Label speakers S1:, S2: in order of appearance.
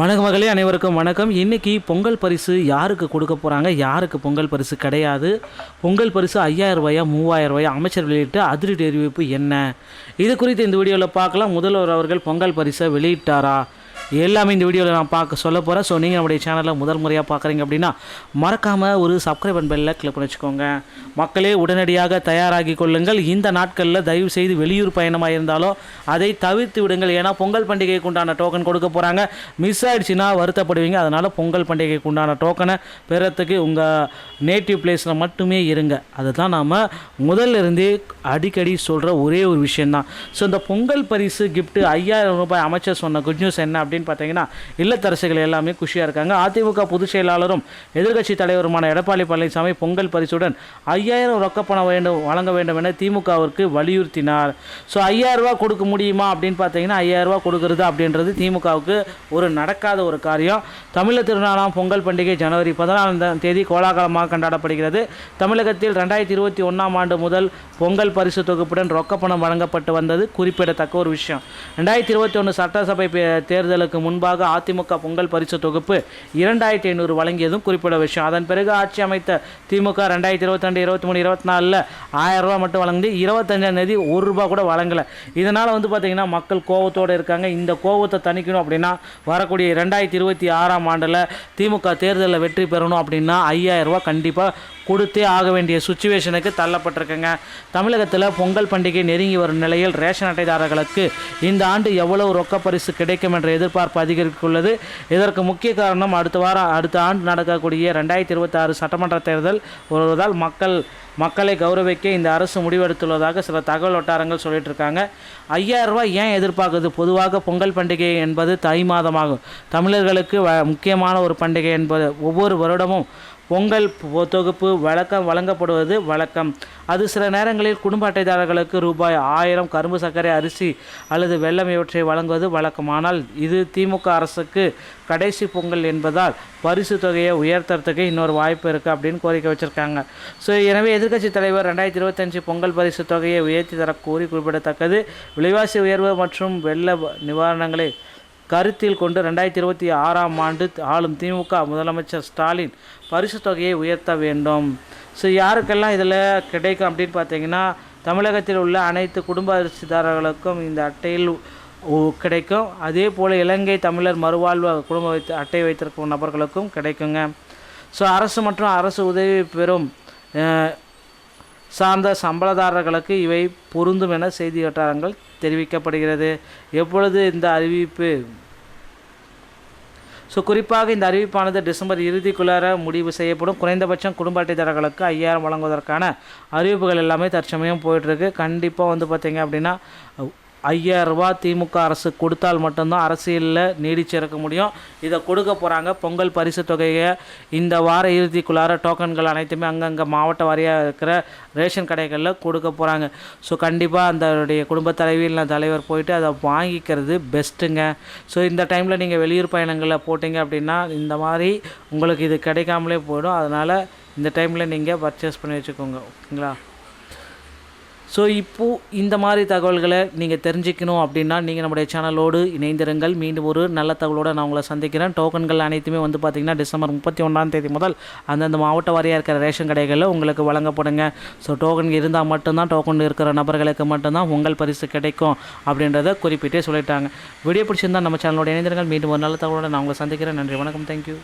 S1: வணக்கம் மகளே அனைவருக்கும் வணக்கம். இன்றைக்கி பொங்கல் பரிசு யாருக்கு கொடுக்க போகிறாங்க யாருக்கு பொங்கல் பரிசு கிடையாது? பொங்கல் பரிசு ஐயாயிரம் ரூபாயா மூவாயிரம் ரூபாயா? அமைச்சர் வெளியிட்டு அதிரடி அறிவிப்பு என்ன? இது குறித்து இந்த வீடியோவில் பார்க்கலாம். முதல்வர் அவர்கள் பொங்கல் பரிசை வெளியிட்டாரா? எல்லாமே இந்த வீடியோவில் நான் பார்க்க சொல்ல போகிறேன் ஸோ நீங்கள் நம்முடைய சேனலில் முதல் முறையாக பார்க்குறீங்க அப்படின்னா மறக்காமல் ஒரு சப்ஸ்கிரைப் அண்ட் பெல்லில் கிளிக் பண்ணி வச்சுக்கோங்க. மக்களே உடனடியாக தயாராகி கொள்ளுங்கள். இந்த நாட்களில் தயவு செய்து வெளியூர் பயணமாக இருந்தாலும் அதை தவிர்த்து விடுங்கள். ஏன்னா பொங்கல் பண்டிகைக்கு உண்டான டோக்கன் கொடுக்க போகிறாங்க மிஸ் ஆகிடுச்சின்னா வருத்தப்படுவீங்க. அதனால் பொங்கல் பண்டிகைக்கு உண்டான டோக்கனை பெறத்துக்கு உங்கள் நேட்டிவ் பிளேஸில் மட்டுமே இருங்க. அதுதான் நாம் முதல்ல இருந்தே அடிக்கடி சொல்கிற ஒரே ஒரு விஷயந்தான் ஸோ இந்த பொங்கல் பரிசு கிஃப்ட்டு ஐயாயிரம் ரூபாய் அமைச்சர் சொன்ன குட் நியூஸ் என்ன அப்படின்னு பார்த்தீங்கன்னா இல்லத்தரசிகள் எல்லாமே குஷியாக இருக்காங்க. அதிமுக பொதுச் செயலாளரும் எதிர்க்கட்சி தலைவருமான எடப்பாடி பழனிசாமி பொங்கல் பரிசுடன் ஐயாயிரம் ரொக்கப்பணம் வேண்டும் வழங்க வேண்டும் என திமுகவிற்கு வலியுறுத்தினார். ஸோ ஐயாயிரரூபா கொடுக்க முடியுமா அப்படின்னு பார்த்தீங்கன்னா ஐயாயிரம் கொடுக்குறது அப்படின்றது திமுகவுக்கு ஒரு நடக்காத ஒரு காரியம். தமிழர் திருநாளாம் பொங்கல் பண்டிகை ஜனவரி பதினாலாம் தேதி கோலாகலமாக கொண்டாடப்படுகிறது. தமிழகத்தில் ரெண்டாயிரத்தி இருபத்தி ஒன்றாம் ஆண்டு முதல் பொங்கல் பரிசு தொகுப்புடன் ரொக்கப்பணம் வழங்கப்பட்டு வந்தது குறிப்பிடத்தக்க ஒரு விஷயம். ரெண்டாயிரத்தி இருபத்தி ஒன்று சட்டசபை தேர்தலுக்கு தேர்தலுக்கு முன்பாக அதிமுக பொங்கல் பரிசு தொகுப்பு இரண்டாயிரத்தி ஐநூறு வழங்கியதும் குறிப்பிட விஷயம். அதன் பிறகு ஆட்சி அமைத்த திமுக ரெண்டாயிரத்தி இருபத்தி ரெண்டு இருபத்தி மூணு இருபத்தி நாலில் ஆயிரம் ரூபா மட்டும் வழங்கி இருபத்தஞ்சாம் தேதி ஒரு ரூபா கூட வழங்கலை. இதனால் வந்து பார்த்திங்கன்னா மக்கள் கோபத்தோடு இருக்காங்க. இந்த கோவத்தை தணிக்கணும் அப்படின்னா வரக்கூடிய ரெண்டாயிரத்தி இருபத்தி ஆறாம் ஆண்டில் திமுக தேர்தலில் வெற்றி பெறணும் அப்படின்னா ஐயாயிரம் ரூபா கண்டிப்பாக கொடுத்தே ஆக வேண்டிய சுச்சுவேஷனுக்கு தள்ளப்பட்டிருக்குங்க. தமிழகத்தில் பொங்கல் பண்டிகை நெருங்கி வரும் நிலையில் ரேஷன் அட்டைதாரர்களுக்கு இந்த ஆண்டு எவ்வளவு ரொக்க பரிசு கிடைக்கும் என்ற எதிர்பார்ப்பு அதிகரித்துள்ளது. இதற்கு முக்கிய காரணம் அடுத்த வாரம் அடுத்த ஆண்டு நடக்கக்கூடிய ரெண்டாயிரத்தி இருபத்தாறு சட்டமன்ற தேர்தல் வருவதால் மக்கள் மக்களை கௌரவிக்க இந்த அரசு முடிவெடுத்துள்ளதாக சில தகவல் வட்டாரங்கள் சொல்லிட்டு இருக்காங்க. ஐயாயிரம் ரூபாய் ஏன் எதிர்பார்க்குது? பொதுவாக பொங்கல் பண்டிகை என்பது தை மாதமாகும். தமிழர்களுக்கு வ முக்கியமான ஒரு பண்டிகை என்பது ஒவ்வொரு வருடமும் பொங்கல் தொகுப்பு வழக்கம் வழங்கப்படுவது வழக்கம். அது சில நேரங்களில் குடும்ப அட்டைதாரர்களுக்கு ரூபாய் ஆயிரம் கரும்பு சர்க்கரை அரிசி அல்லது வெள்ளம் இவற்றை வழங்குவது வழக்கம். ஆனால் இது திமுக அரசுக்கு கடைசி பொங்கல் என்பதால் பரிசு தொகையை உயர்த்துறதுக்கு இன்னொரு வாய்ப்பு இருக்குது அப்படின்னு கோரிக்கை வச்சுருக்காங்க. ஸோ எனவே எதிர்க்கட்சித் தலைவர் ரெண்டாயிரத்தி இருபத்தஞ்சு பொங்கல் பரிசு தொகையை உயர்த்தி தரக்கூறி குறிப்பிடத்தக்கது. விலைவாசி உயர்வு மற்றும் வெள்ள நிவாரணங்களை கருத்தில் கொண்டு ரெண்டாயிரத்தி இருபத்தி ஆறாம் ஆண்டு ஆளும் திமுக முதலமைச்சர் ஸ்டாலின் பரிசு தொகையை உயர்த்த வேண்டும். ஸோ யாருக்கெல்லாம் இதில் கிடைக்கும் அப்படின்னு பார்த்தீங்கன்னா தமிழகத்தில் உள்ள அனைத்து குடும்ப அரிசிதாரர்களுக்கும் இந்த அட்டையில் கிடைக்கும். அதே போல் இலங்கை தமிழர் மறுவாழ்வு குடும்ப வைத்து அட்டை வைத்திருக்கும் நபர்களுக்கும் கிடைக்குங்க. ஸோ அரசு மற்றும் அரசு உதவி பெறும் சார்ந்த சம்பளதாரர்களுக்கு இவை பொருந்தும் என செய்தி வட்டாரங்கள் தெரிவிக்கப்படுகிறது. எப்பொழுது இந்த அறிவிப்பு? ஸோ குறிப்பாக இந்த அறிவிப்பானது டிசம்பர் இறுதிக்குள்ளார முடிவு செய்யப்படும். குறைந்தபட்சம் குடும்ப அட்டைதாரர்களுக்கு ஐயாயிரம் வழங்குவதற்கான அறிவிப்புகள் எல்லாமே தற்சமயம் போயிட்டுருக்கு கண்டிப்பாக வந்து பார்த்திங்க அப்படின்னா ஐயாயிரம் திமுக அரசு கொடுத்தால் மட்டும்தான் அரசியலில் நீடிச்சிருக்க முடியும். இதை கொடுக்க போகிறாங்க பொங்கல் பரிசு தொகையை. இந்த வார இறுதிக்குள்ளார டோக்கன்கள் அனைத்துமே அங்கங்கே மாவட்ட வாரியாக இருக்கிற ரேஷன் கடைகளில் கொடுக்க போகிறாங்க ஸோ கண்டிப்பாக அந்த குடும்ப தலைவியில் தலைவர் போயிட்டு அதை வாங்கிக்கிறது பெஸ்ட்டுங்க ஸோ இந்த டைமில் நீங்கள் வெளியூர் பயணங்களில் போட்டிங்க அப்படின்னா இந்த மாதிரி உங்களுக்கு இது கிடைக்காமலே போயிடும். அதனால் இந்த டைமில் நீங்கள் பர்ச்சேஸ் பண்ணி வச்சுக்கோங்க. ஓகேங்களா? ஸோ இப்போது இந்த மாதிரி தகவல்களை நீங்கள் தெரிஞ்சுக்கணும் அப்படின்னா நீங்கள் நம்முடைய சேனலோடு இணைந்திருங்கள். மீண்டும் ஒரு நல்ல தகவலோடு நான் உங்களை சந்திக்கிறேன். டோக்கன்கள் அனைத்துமே வந்து பார்த்திங்கன்னா டிசம்பர் முப்பத்தி ஒன்றாம் தேதி முதல் அந்தந்த மாவட்ட வாரியாக இருக்கிற ரேஷன் கடைகளில் உங்களுக்கு வழங்கப்படுங்க. ஸோ டோக்கன் இருந்தால் மட்டும்தான் டோக்கன் இருக்கிற நபர்களுக்கு மட்டும்தான் உங்கள் பரிசு கிடைக்கும் அப்படின்றத குறிப்பிட்டே சொல்லிட்டாங்க. வீடியோ பிடிச்சிருந்தால் நம்ம சேனலோட இணைந்திருங்கள். மீண்டும் ஒரு நல்ல தகவலோடு நான் உங்களை சந்திக்கிறேன். நன்றி வணக்கம். தேங்க்யூ